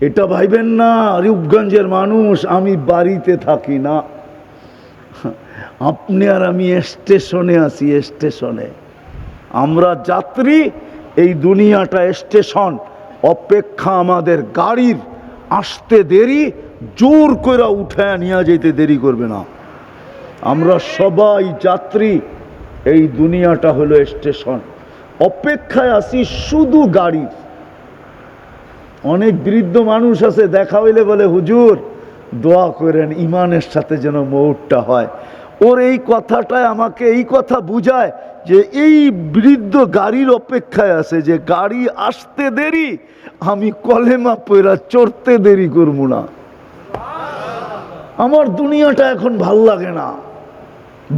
এটা ভাইবেন না, রূপগঞ্জের মানুষ, আমি বাড়িতে থাকি না। আপনি আর আমি স্টেশনে আছি, স্টেশনে। আমরা যাত্রী, এই দুনিয়াটা স্টেশন। অপেক্ষা আমাদের গাড়ির আসতে দেরি, জোর করে উঠায় নিয়ে যেতে দেরি করবে না। আমরা সবাই যাত্রী, এই দুনিয়াটা হলো স্টেশন। অপেক্ষায় আছি শুধু গাড়ির। অনেক বৃদ্ধ মানুষ আছে, দেখা হইলে বলে, হুজুর, দোয়া করেন, ইমানের সাথে যেন মৌটটা হয়। ওর এই কথাটায় আমাকে এই কথা বুঝায় যে এই বৃদ্ধ গাড়ির অপেক্ষায় আছে যে, গাড়ি আসতে দেরি, আমি কলেমা পয়রা চড়তে দেরি করব না। আমার দুনিয়াটা এখন ভালো লাগে না।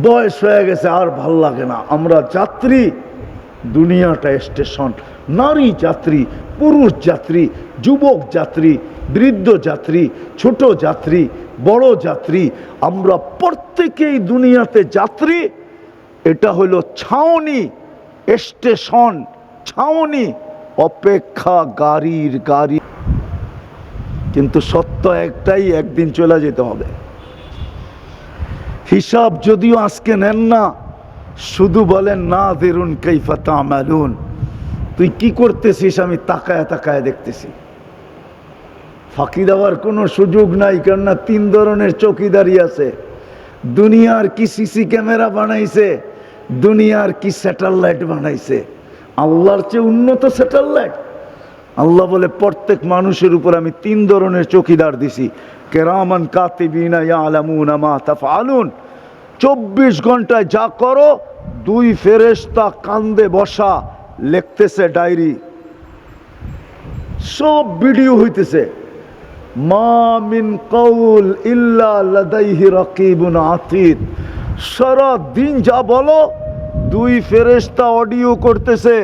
বয়স হয়ে গেছে, আর ভালো লাগে না। আমরা যাত্রী দুনিয়াটা স্টেশন। নারী যাত্রী, পুরুষ যাত্রী, যুবক যাত্রী, বৃদ্ধ যাত্রী, ছোট যাত্রী, বড় যাত্রী, আমরা প্রত্যেকেই দুনিয়াতে যাত্রী। এটা হলো ছাউনি স্টেশন। ছাউনি অপেক্ষা গাড়ির গাড়ি। কিন্তু সত্য একটাই, একদিন চলে যেতে হবে। হিসাব যদিও আজকে নেন না শুধু বলেন না দেরুন কৈফা তামালুন। তুই কি করতেছিস? আমি তাকায় তাকায় দেখতেছি। ফাঁকি দেওয়ার কোনো সুযোগ নাই, কেননা তিন ধরনের চৌকিদারি আছে। দুনিয়ার কি সিসি ক্যামেরা বানাইছে, দুনিয়ার কি স্যাটেলাইট বানাইছে। আল্লাহর চেয়ে উন্নত স্যাটেলাইট। আল্লাহ বলে, প্রত্যেক মানুষের উপর আমি তিন ধরনের চৌকিদার দিছি। কেরামান কাতিবিনা ইয়ালামুনা মা তাফআলুন। চব্বিশ ঘন্টায় যা করো, দুই ফেরেশতা কান্দে বসা লিখতেছে ডায়েরি। সব ভিডিও হইতেছে। মা মিন কৌল ইল্লা লাদাইহি রাকিবুন আতিদ। সারা দিন যা বলো, দুই ফেরেশতা অডিও করতেছে।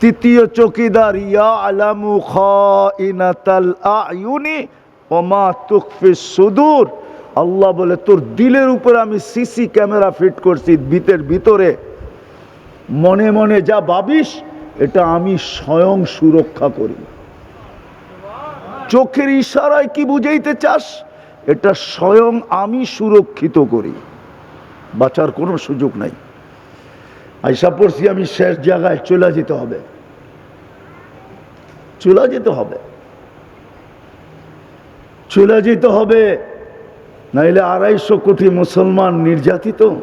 তৃতীয় চৌকিদার, ইয়া আলামু খাইনাতাল আয়ুনি ওমা তুকফিস সুদূর। আল্লাহ বলে, তোর দিলের উপরে আমি সিসি ক্যামেরা ফিট করছি ভিতের ভিতরে। মনে মনে যা ভাবিস, এটা আমি স্বয়ং সুরক্ষা করি। চোখের ইশারায় কি বুঝাইতে চাস? এটা স্বয়ং আমি সুরক্ষিত করি। বাঁচার কোনো সুযোগ নাই। আইসা পড়ছি আমি শেষ জায়গায়, চলে যেতে হবে। চলে যেতে হবে। চলে যেতে হবে। নাইলে আড়াইশো কোটি মুসলমান নির্যাতিত।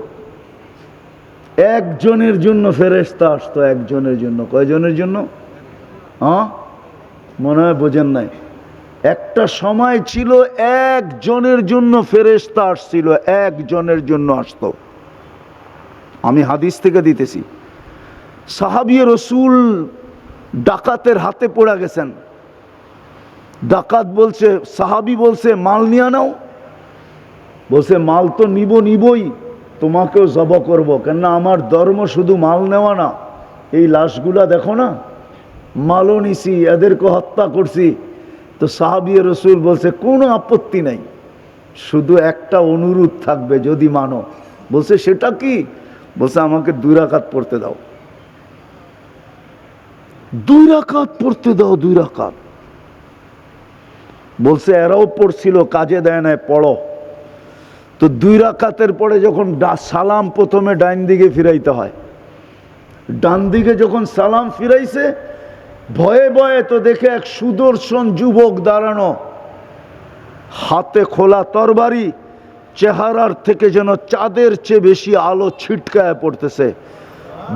একজনের জন্য ফেরেস্তা আসতো, একজনের জন্য। কয়জনের জন্য? হ্যাঁ? মনে হয় বোঝেন নাই। একটা সময় ছিল একজনের জন্য ফেরেস্তা আসছিল, একজনের জন্য আসতো। আমি হাদিস থেকে দিতেছি। সাহাবিয়ে রসুল ডাকাতের হাতে পড়ে গেছেন। ডাকাত বলছে, সাহাবি বলছে, মাল নিয়ে নাও। বলছে, মাল তো নিব নিবই, তোমাকেও জব করব। কেননা আমার ধর্ম শুধু মাল নেওয়া না, এই লাশগুলা দেখো না, মালও নিছি এদেরকে হত্যা করছি। তো সাহাবিয়ে রসুল বলছে, কোনো আপত্তি নাই, শুধু একটা অনুরোধ থাকবে যদি মানো। বলছে, সেটা কি? বলছে, আমাকে দুই রাকাত পড়তে দাও। দুই রাকাত পড়তে দাও, দুই রাকাত। বলছে, এরাও পড়ছিল, কাজে দেয় না পড়ো। তো দুই রাকাতের পরে যখন সালাম প্রথমে ডাইন দিকে ফিরাইতে হয়, ডান দিকে যখন সালাম ফিরাইছে, ভয়ে ভয়ে তো দেখে এক সুদর্শন যুবক দাঁড়ানো, হাতে খোলা তরবারি, চেহারার থেকে যেন চাঁদের চেয়ে বেশি আলো ছিটকায় পড়তেছে।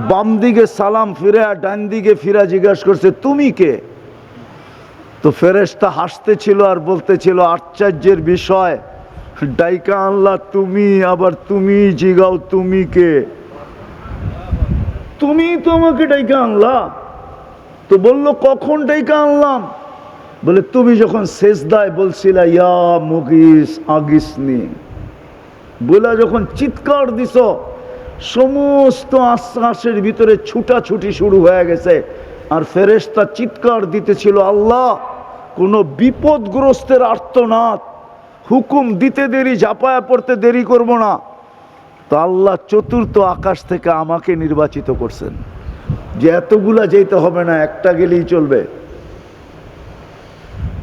বাম দিকে সালাম ফিরে, ডান দিকে ফিরা জিজ্ঞাসা করছে, তুমি কে? তো ফেরেশতা হাসতেছিল আর বলতেছিল, আশ্চর্যের বিষয় ডাইকা আনলা, তুমি আবার তুমি জিগাও, তুমি কে? তুমি তো আমাকে ডাইকা আনলা। তো বলল, কখন ডাইকা আনলাম? বলে, তুমি যখন শেষদায় বলছিলা, ইয়া মুগিস আগিসনি। বলে যখন চিৎকার দিছ, সমস্ত আশ্বাসের ভিতরে ছুটাছুটি শুরু হয়ে গেছে। আর ফেরেশতা চিৎকার দিতেছিল, আল্লাহ, কোনো বিপদগ্রস্তের আর্তনাদ হুকুম দিতে দেরি ঝাঁপায়া পড়তে দেরি করব না। তো আল্লাহ চতুর্থ আকাশ থেকে আমাকে নির্বাচিত করছেন। যে এতগুলা যেতে হবে না, একটা গেলেই চলবে।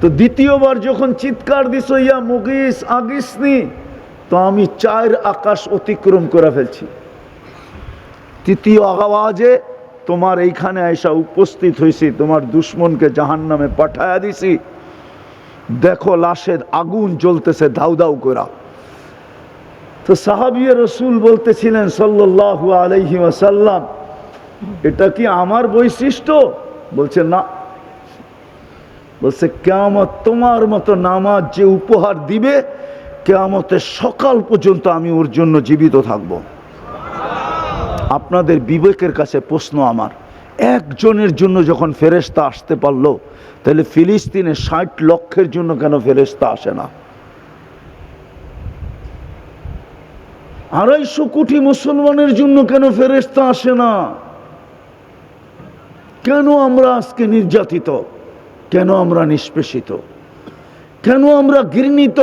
তো দ্বিতীয়বার যখন চিৎকার দিস, ইয়া মুগিস, আগিসনি, তো আমি চার আকাশ অতিক্রম করে ফেলছি। তৃতীয় আওয়াজে তোমার এইখানে আইসা উপস্থিত হয়েছি তোমার দুশ্মনকে জাহান নামে পাঠায়া দিছি। দেখো লাশের আগুন জ্বলতেছে ধাউ ধাউ করা তো সাহাবিয়া রসুল বলতেছিলেন সাল্লাল্লাহু আলাইহি ওয়াসাল্লাম, এটা কি আমার বৈশিষ্ট্য? বলছে, না। বলছে, কেয়ামত তোমার মতো নামাজ যে উপহার দিবে, কেয়ামতের সকাল পর্যন্ত আমি ওর জন্য জীবিত থাকব। আপনাদের বিবেকের কাছে প্রশ্ন আমার। একজনের জন্য যখন ফেরেস্তা আসতে পারল, তাহলে ফিলিস্তিনে ষাট লক্ষের জন্য কেন ফেরেস্তা আসে না? আড়াইশো কোটি মুসলমানের জন্য কেন ফেরেস্তা আসে না? কেন আমরা আজকে নির্যাতিত? কেন আমরা নিষ্পেষিত? কেন আমরা ঘৃণিত?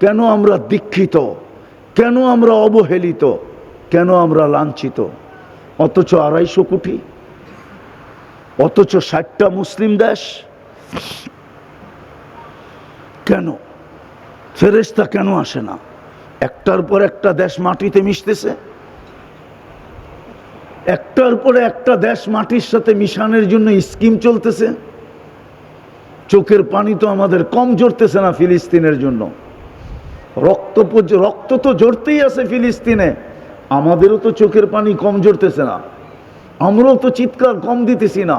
কেন আমরা দীক্ষিত? কেন আমরা অবহেলিত? কেন আমরা লাঞ্ছিত? অথচ আড়াইশো কোটি অথচ ষাটটা মুসলিম দেশ? কেন? ফেরেস্তা কেন আসে না? একটার পর একটা দেশ মাটিতে মিশতেছে? একটার পরে একটা দেশ মাটির সাথে মিশানোর জন্য স্কিম চলতেছে? চোখের পানি তো আমাদের কম জড়তেছে না ফিলিস্তিনের জন্য। রক্ত রক্ত তো জড়তেই আছে ফিলিস্তিনে। আমাদেরও তো চোখের পানি কম জড়তেছে না। আমরাও তো চিৎকার কম দিতেছি না।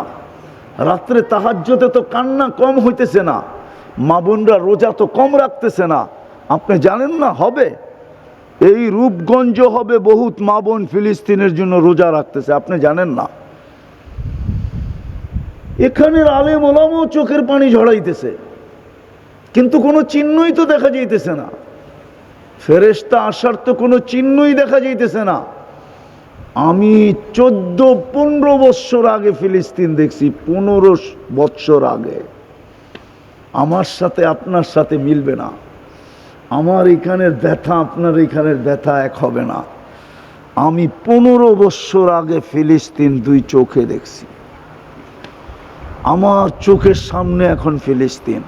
রাত্রে তাহাজ্যতে তো কান্না কম হইতেছে না। মা বোনরা রোজা তো কম রাখতেছে না। আপনি জানেন না, হবে? এই রূপগঞ্জ হবে বহুত মা বোন ফিলিস্তিনের জন্য রোজা রাখতেছে, আপনি জানেন না। এখানের আলেম ওলামও চোখের পানি ঝড়াইতেছে কিন্তু কোনো চিহ্নই তো দেখা যাইতেছে না। ফেরেস্তা আসার তো কোনো চিহ্নই দেখা যাইতেছে না। আমি চোদ্দ, পনেরো বৎসর আগে ফিলিস্তিন দেখছি, পনেরো বৎসর আগে। আমার সাথে আপনার সাথে মিলবে না। আমার এখানের ব্যথা, আপনার এখানের ব্যথা এক হবে না। আমি পনেরো বৎসর আগে ফিলিস্তিন দুই চোখে দেখছি। আমার চোখের সামনে এখন ফিলিস্তিন।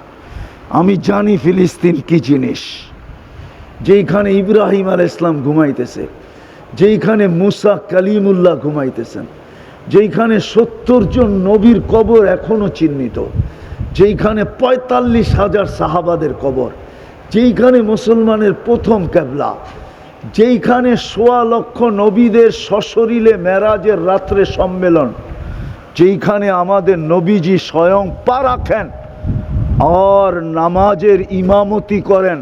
আমি জানি ফিলিস্তিন কি জিনিস। যেইখানে ইব্রাহিম আল ইসলাম ঘুমাইতেছে। যেইখানে মুসা কালিমুল্লাহ ঘুমাইতেছেন, যেইখানে সত্তর জন নবীর কবর এখনও চিহ্নিত, যেইখানে পঁয়তাল্লিশ হাজার সাহাবাদের কবর, যেইখানে মুসলমানের প্রথম ক্যাবলা, যেইখানে সোয়া লক্ষ নবীদের সশরীলে মেরাজের রাত্রে সম্মেলন, যেইখানে আমাদের নবীজি স্বয়ং পা রাখেন আর নামাজের ইমামতি করেন।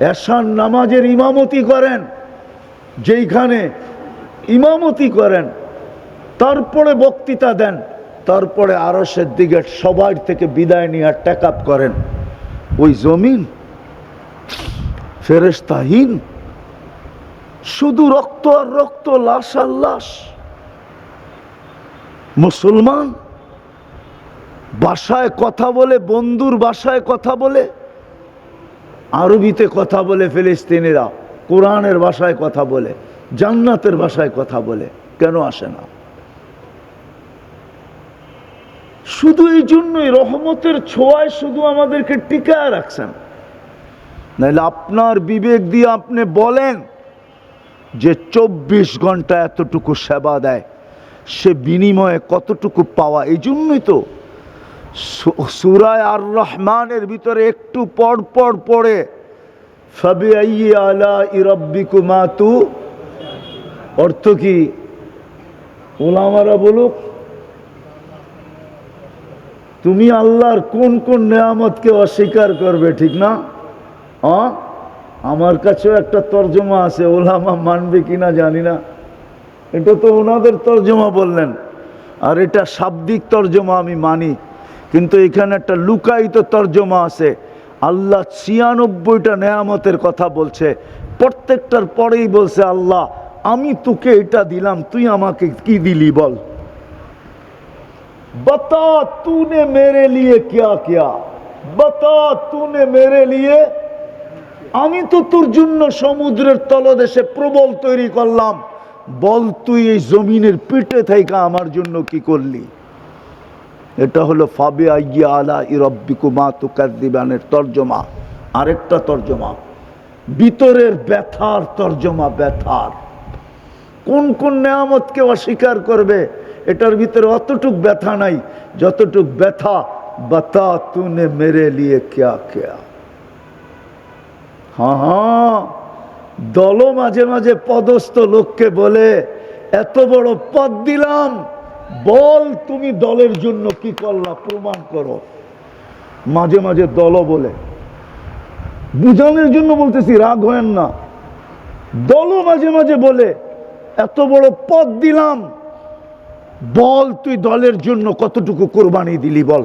এশান নামাজের ইমামতি করেন। যেইখানে ইমামতি করেন, তারপরে বক্তৃতা দেন, তারপরে আরসের দিকে সবার থেকে বিদায় নিয়ে টেক আপ করেন। ওই জমিন ফেরেস্তাহীন শুধু রক্ত আর রক্ত, লাশ আর লাশ। মুসলমান ভাষায় কথা বলে, বন্ধুর ভাষায় কথা বলে, আরবিতে কথা বলে ফিলিস্তিনিরা কোরআনের ভাষায় কথা বলে, জান্নাতের ভাষায় কথা বলে, কেন আসে না? শুধু এই জন্যই, রহমতের ছোঁয়ায় শুধু আমাদেরকে টিকায় রাখছেন। নাহলে আপনার বিবেক দিয়ে আপনি বলেন যে চব্বিশ ঘণ্টা এতটুকু সেবা দেয়, সে বিনিময়ে কতটুকু পাওয়া। এই জন্যই তো সুরায় আর রহমানের ভিতরে একটু পর পর পড়ে ফবে আলা ইরব্বিকুমা তু? অর্থ কি? ওলামারা বলুক, তুমি আল্লাহর কোন কোন নেয়ামতকে অস্বীকার করবে, ঠিক না? আমার কাছেও একটা তর্জমা আছে, ওলামা মানবে কিনা জানি না। এটা তো ওনাদের তর্জমা বললেন, আর এটা শাব্দিক তর্জমা আমি মানি। কিন্তু এখানে একটা লুকায়িত তর্জমা আছে আল্লাহ ছিয়ানব্বইটা নেয়ামতের কথা বলছে। প্রত্যেকটার পরেই বলছে, আল্লাহ, আমি তোকে এটা দিলাম, তুই আমাকে কি দিলি বল? বতা তুনে মেরে লিয়ে কিয়া কিয়া? বতা তুনে মেরে লিয়ে? আমি তো তোর জন্য সমুদ্রের তলদেশে প্রবল তৈরি করলাম। বল, তুই এই জমিনের পিঠে থেকে আমার জন্য কি করলি? এটা হলো ফাবে আইয়া আলা ইরব্বিকুমা তুকাদ্দিবানের তর্জমা। আরেকটা তর্জমা। ভিতরের ব্যথার তর্জমা ব্যথার। কোন কোন নেয়ামতকে অস্বীকার করবে, এটার ভিতরে অতটুক ব্যথা নাই, যতটুক ব্যথা বাতা তুনে মেরে লিয়ে ক্যা ক্যা। হ্যাঁ হ্যাঁ দলও মাঝে মাঝে পদস্থ লোককে বলে, এত বড় পদ দিলাম বল তুমি দলের জন্য কি করলা? প্রমাণ করো। মাঝে মাঝে দলও বলে। বুঝানোর জন্য বলতেছি, রাগ হয় না। দলও মাঝে মাঝে বলে, এত বড় পদ দিলাম। বল তুই দলের জন্য কতটুকু কোরবানি দিলি বল?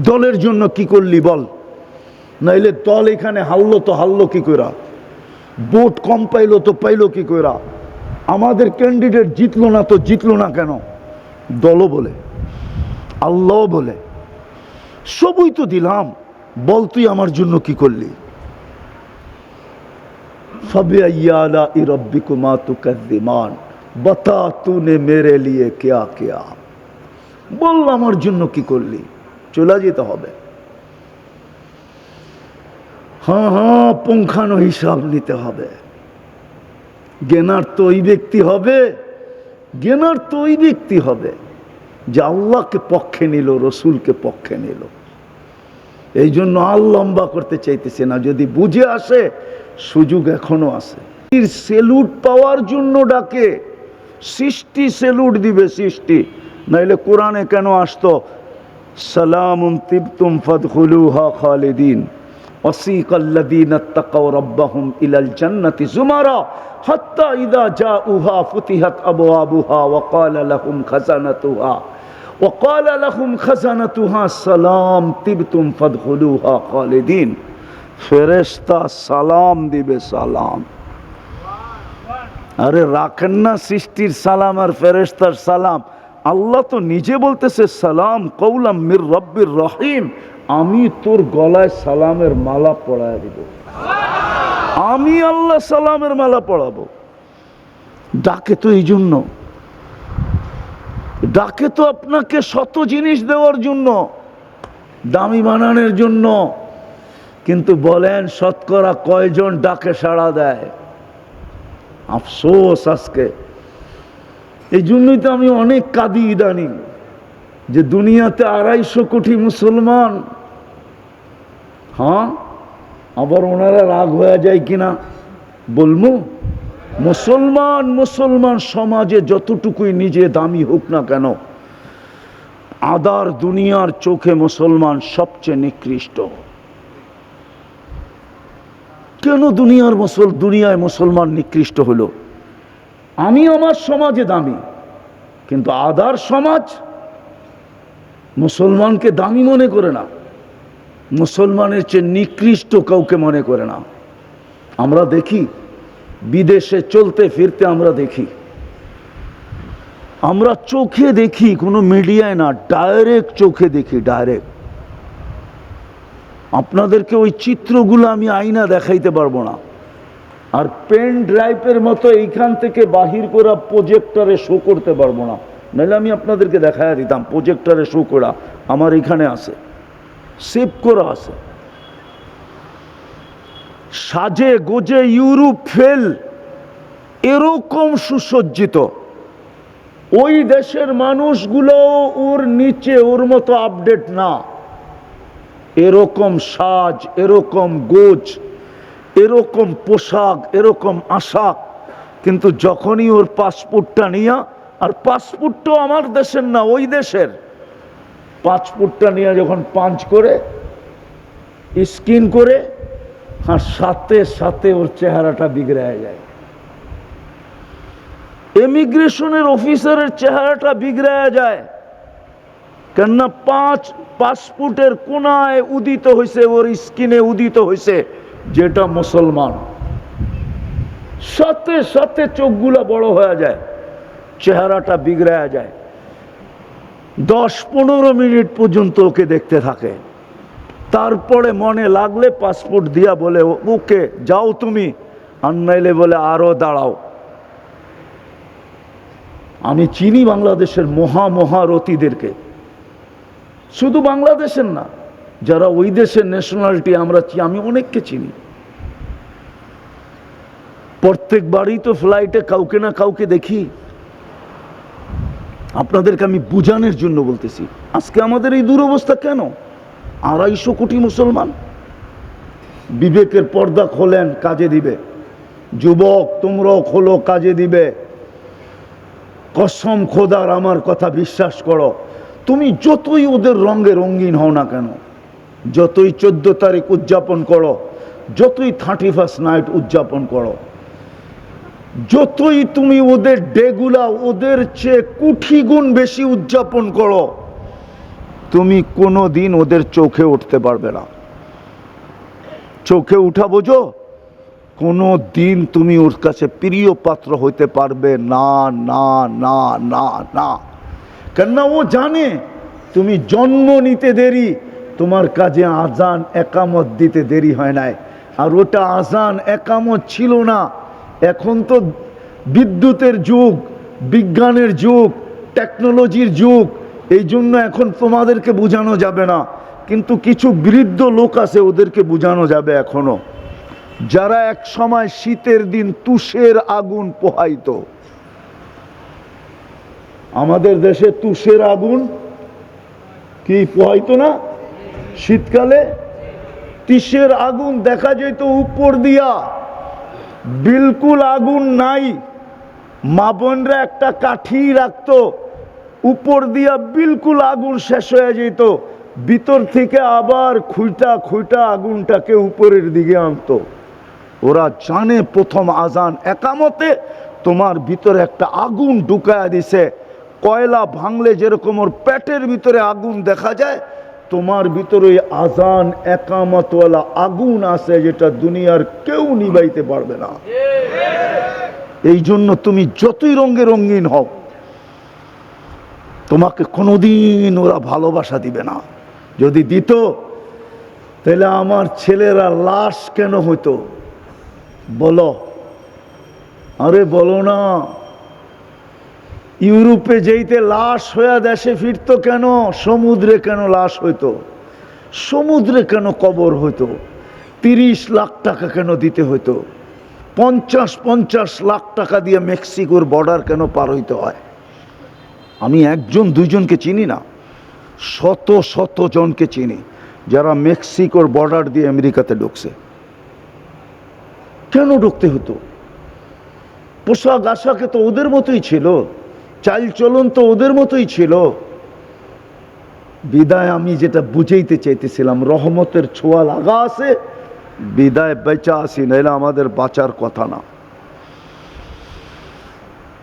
দলের জন্য কি করলি বল? নাইলে দল এখানে হারলো তো হারলো কি কইরা? বোট কম পাইলো তো পাইলো কি কইরা? আমাদের ক্যান্ডিডেট জিতলো না তো জিতলো না কেন? দলও বলে আল্লাহ বলে। সবই তো দিলাম, বল তুই আমার জন্য কি করলি? ফবে আয়ালা ইরব্বি কুমা তু কাদ্দিমান বতা তুনে মেরে লিয়ে কেয়া কেয়া। বল আমার জন্য কি করলি? চলে যেতে হবে। হ্যাঁ হ্যাঁ পুঙ্খানো হিসাব নিতে হবে। জ্ঞানার তো ওই ব্যক্তি হবে জ্ঞানার তো ওই ব্যক্তি হবে যে আল্লাহকে পক্ষে নিল, রসুলকে পক্ষে নিল। এই জন্য আর লম্বা করতে চাইতেছে না। যদি বুঝে আসে, সুযোগ এখনও আছে। সেলুট পাওয়ার জন্য ডাকে, সৃষ্টি সেলুট দিবে সৃষ্টি। নাইলে কোরআনে কেন আসতো? সালামুন তিবতুম ফাদখুলুহা খালিদিন। وسيق الذين اتقوا ربهم إلى الجنة زمرا حتى إذا جاءوها فتحت أبوابها وقال لهم خزنتها وقال لهم خزنتها سلام طبتم فادخلوها خالدين ফেরেশতা সালাম দিবে সালাম আরে রাখেন না সৃষ্টির সালাম আর ফেরেশতার সালাম আল্লাহ তো নিজে বলতেছে সালাম কৌলাম মির রব্বির রহিম আমি তোর গলায় সালামের মালা পড়ায় দিব। আমি আল্লাহ সালামের মালা পড়াবো। ডাকে তো এই জন্য। ডাকে তো আপনাকে শত জিনিস দেওয়ার জন্য, দামি বানানোর জন্য। কিন্তু বলেন, শতকরা কয়জন ডাকে সাড়া দেয়? আফসোস আজকে। এই জন্যই তো আমি অনেক কাঁদি ইদানিং। যে দুনিয়াতে আড়াইশো কোটি মুসলমান। হ্যাঁ? আবার ওনারা রাগ হয়ে যায় কিনা? বলব মুসলমান মুসলমান সমাজে যতটুকুই নিজে দামি হোক না কেন, আদার দুনিয়ার চোখে মুসলমান সবচেয়ে নিকৃষ্ট। কেন দুনিয়ার মুসল, দুনিয়ায় মুসলমান নিকৃষ্ট হলো? আমি আমার সমাজে দামি, কিন্তু আদার সমাজ মুসলমানকে দামি মনে করে না। মুসলমানের চেয়ে নিকৃষ্ট কাউকে মনে করে না। আমরা দেখি, বিদেশে চলতে ফিরতে আমরা দেখি। আমরা চোখে দেখি, কোনো মিডিয়ায় না, ডাইরেক্ট চোখে দেখি, ডাইরেক্ট। আপনাদেরকে ওই চিত্রগুলো আমি আইনা দেখাইতে পারব না। আর পেন ড্রাইভের মতো এইখান থেকে বাহির করা প্রজেক্টরে শো করতে পারব না। নাহলে আমি আপনাদেরকে দেখায় দিতাম প্রজেক্টরে শো করা, আমার এখানে আছে সেভ করা আছে। সাজে গোজে ইউরোপ ফেল, এরকম সুসজ্জিত। ওই দেশের মানুষগুলো ওর নিচে, ওর মতো আপডেট না। এরকম সাজ, এরকম গোজ, এরকম পোশাক, এরকম আশাক, কিন্তু যখনই ওর পাসপোর্টটা নিয়ে আর পাসপোর্টটাও আমার দেশের না, ওই দেশের। পাসপোর্টটা নিয়ে যখন পাঞ্চ করে, স্কিন করে, আর সাথে সাথে ওর চেহারাটা বিগড়ে যায়। ইমিগ্রেশনের অফিসারের চেহারাটা বিগড়ে যায়। কেননা পাঁচ পাসপোর্টের কোনায় উদিত হয়েছে ওর স্কিনে উদিত হয়েছে যেটা মুসলমান। সাথে সাথে চোখগুলো বড় হয়ে যায়। চেহারাটা বিগড়ে যায়। দশ পনেরো মিনিট পর্যন্ত ওকে দেখতে থাকে। তারপরে মনে লাগলে পাসপোর্ট দিয়া বলে, ওকে, যাও তুমি। আর নাইলে বলে, আরও দাঁড়াও। আমি চিনি বাংলাদেশের মহা মহারথীদেরকে শুধু বাংলাদেশের না, যারা ওই দেশের ন্যাশনালিটি আমরা আমি অনেককে চিনি। প্রত্যেকবারই তো ফ্লাইটে কাউকে না কাউকে দেখি। আপনাদেরকে আমি বুঝানোর জন্য বলতেছি, আজকে আমাদের এই দুরবস্থা কেন? আড়াইশো কোটি মুসলমান বিবেকের পর্দা খোলেন, কাজে দিবে। যুবক তোমরাও খোলো কাজে দিবে। কসম খোদার, আমার কথা বিশ্বাস করো। তুমি যতই ওদের রঙে রঙিন হও না কেন, যতই চোদ্দ তারিখ উদযাপন করো, যতই থার্টি ফার্স্ট নাইট উদযাপন করো যতই তুমি ওদের ডেগুলা, ওদের চেয়ে কুঠি গুণ বেশি উদযাপন করো, তুমি কোনো দিন ওদের চোখে উঠতে পারবে না। চোখে উঠা বোঝো কোনো দিন তুমি ওর কাছে প্রিয় পাত্র হইতে পারবে না না না না না। কেননা ও জানে তুমি জন্ম নিতে দেরি, তোমার কাজে আজান একামত দিতে দেরি হয় নাই। আর ওটা আজান একামত ছিল না এখন তো বিদ্যুতের যুগ, বিজ্ঞানের যুগ টেকনোলজির যুগ, এই জন্য এখন তোমাদেরকে বোঝানো যাবে না। কিন্তু কিছু বৃদ্ধ লোক আছে, ওদেরকে বোঝানো যাবে এখনও। যারা এক সময় শীতের দিন তুষের আগুন পোহাইতো। আমাদের দেশে তুষের আগুন কি পোহাইতো না? শীতকালে? তিসের আগুন দেখা যেত উপর দিয়া। বিলকুল আগুন নাই। মা বোনরা একটা কাঠি রাখতো, উপর দিয়া বিলকুল আগুন শেষ হয়ে যেত। ভিতর থেকে আবার খুঁটা খুঁটা আগুনটাকে উপরের দিকে আনতো। ওরা জানে প্রথম আজান একামতে তোমার ভিতরে একটা আগুন ঢুকায়া দিছে। কয়লা ভাঙলে যেরকম ওর পেটের ভিতরে আগুন দেখা যায় তোমার ভিতরে আজান, একামতওয়ালা আগুন আছে যেটা দুনিয়ার কেউ নিবাইতে পারবে না। এই জন্য তুমি যতই রঙে রঙিন হও, তোমাকে কোনোদিন ওরা ভালোবাসা দিবে না। যদি দিত, তাহলে আমার ছেলেরা লাশ কেন হইতো? বলো। আরে বলো না। ইউরোপে যেইতে লাশ হয়ে দেশে ফিরতো কেন? সমুদ্রে কেন লাশ হইতো? সমুদ্রে কেন কবর হইতো? তিরিশ লাখ টাকা কেন দিতে হইতো? পঞ্চাশ পঞ্চাশ লাখ টাকা দিয়ে মেক্সিকোর বর্ডার কেন পার হইতে হয়? আমি একজন দুইজনকে চিনি না, শত শত জনকে চিনি, যারা মেক্সিকোর বর্ডার দিয়ে আমেরিকাতে ঢুকছে। কেন ঢুকতে হতো পোশাক আশাকে তো ওদের মতোই ছিল। চাল চলন তো ওদের মতোই ছিল। বিদায় আমি যেটা বুঝাইতে চাইতেছিলাম, রহমতের ছোঁয়া লাগা আছে, বিদায় বেচা আসি নাইলে আমাদের বাঁচার কথা না।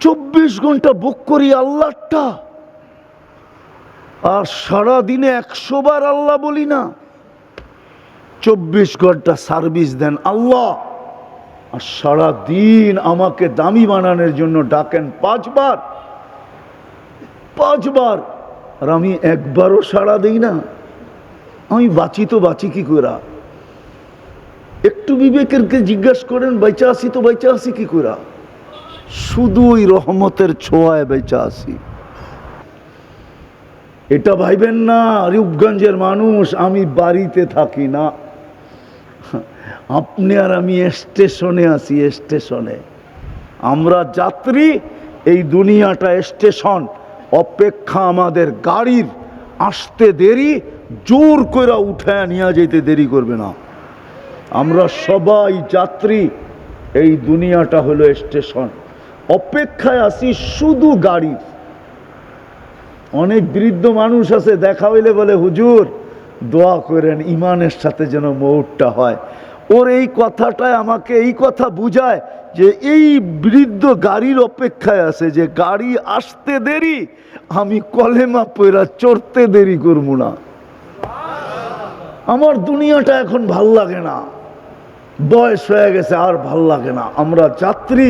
চব্বিশ ঘণ্টা বুক করি আল্লাহটা আর সারা দিনে একশো বার আল্লাহ বলি না। চব্বিশ ঘণ্টা সার্ভিস দেন আল্লাহ, আর সারা দিন আমাকে দামি বানানোর জন্য ডাকেন পাঁচবার। পাঁচবার। আর আমি একবারও সাড়া দিই না। আমি বাঁচি তো বাঁচি কি করা একটু বিবেকেরকে জিজ্ঞাসা করেন বেচা আসি তো বেচা আসি কি করা শুধু ওই রহমতের ছোঁয়ায় বেচা আসি এটা ভাইবেন না, রূপগঞ্জের মানুষ, আমি বাড়িতে থাকি না। আপনি আর আমি স্টেশনে আছি, স্টেশনে। আমরা যাত্রী, এই দুনিয়াটা স্টেশন। অপেক্ষা আমাদের গাড়ির আসতে দেরি, জোর করে উঠায় নিয়ে যেতে দেরি করবে না। আমরা সবাই যাত্রী, এই দুনিয়াটা হলো স্টেশন। অপেক্ষায় আছি শুধু গাড়ির অনেক বৃদ্ধ মানুষ আছে, দেখা হইলে বলে, হুজুর, দোয়া করেন, ইমানের সাথে যেন মৌটটা হয়। ওর এই কথাটায় আমাকে এই কথা বুঝায় যে এই বৃদ্ধ গাড়ির অপেক্ষায় আছে যে গাড়ি আসতে দেরি, আমি কলেমা পয়রা চড়তে দেরি করব না। আমার দুনিয়াটা এখন ভালো লাগে না। বয়স হয়ে গেছে আর ভালো লাগে না। আমরা যাত্রী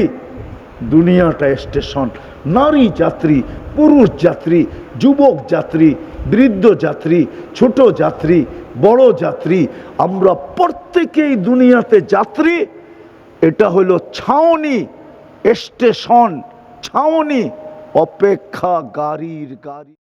দুনিয়াটা স্টেশন, নারী যাত্রী, পুরুষ যাত্রী, যুবক যাত্রী, বৃদ্ধ যাত্রী, ছোট যাত্রী, বড় যাত্রী, আমরা প্রত্যেকেই দুনিয়াতে যাত্রী। এটা হলো ছাউনি স্টেশন, ছাউনি অপেক্ষা গাড়ির গাড়ি।